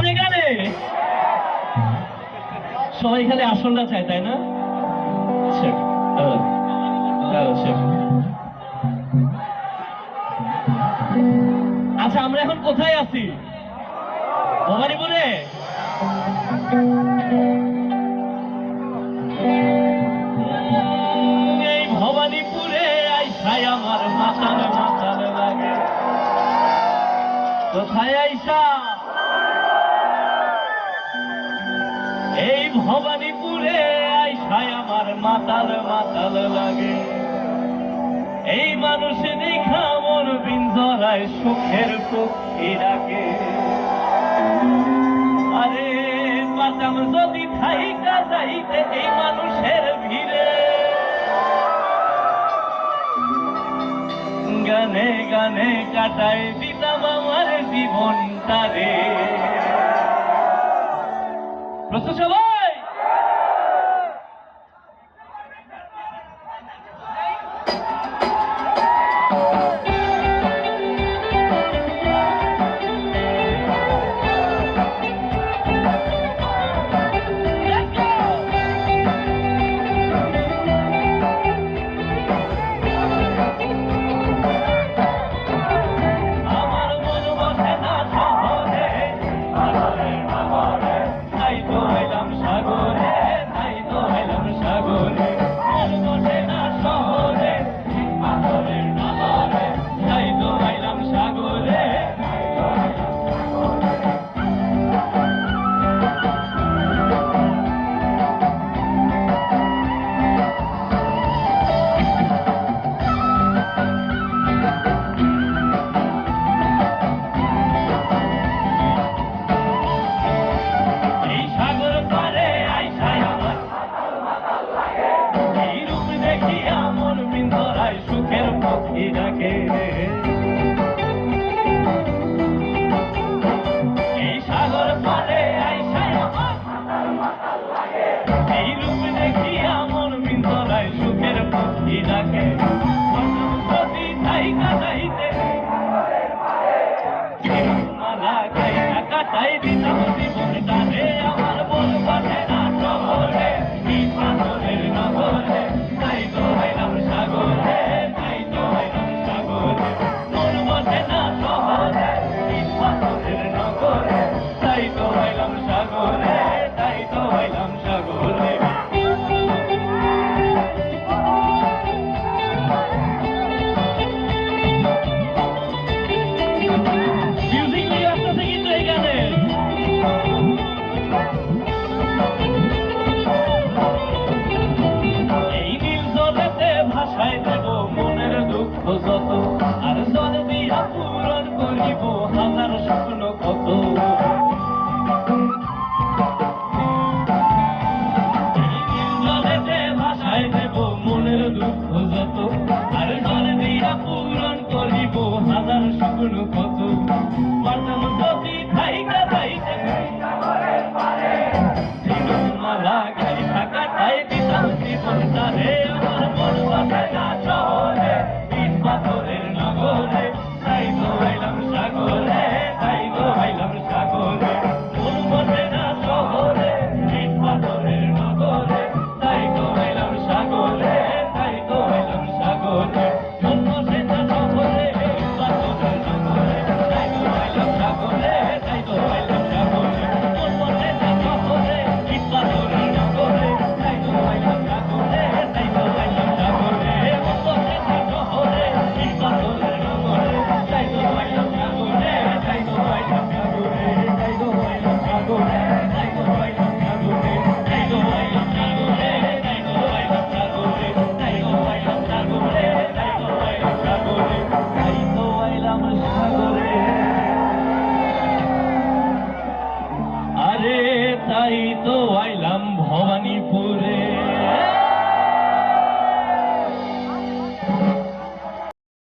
গানে গানে সবাই খালি আসলটা চায়, তাই না? শেখ। আচ্ছা আমরা এখন কোথায় আছি? ভবানীপুরে? এই ভবানীপুরে আইসাই আমার মাতাল মাতাল লাগে কোথায় আইসা? ভবানীপুরে আইসাই আমার মাতাল মাতাল লাগে। এই মানুষ দেখা মন বিঞ্জরায় সুখের পক্ষী ডাকে। আরে পাতাম যদি থাইকা যাইতে এই মানুষের ভিড়ে। গানে গানে কাটায় দিতাম আমার জীবনটারে প্রস্তুত সবাই 来一兵 love.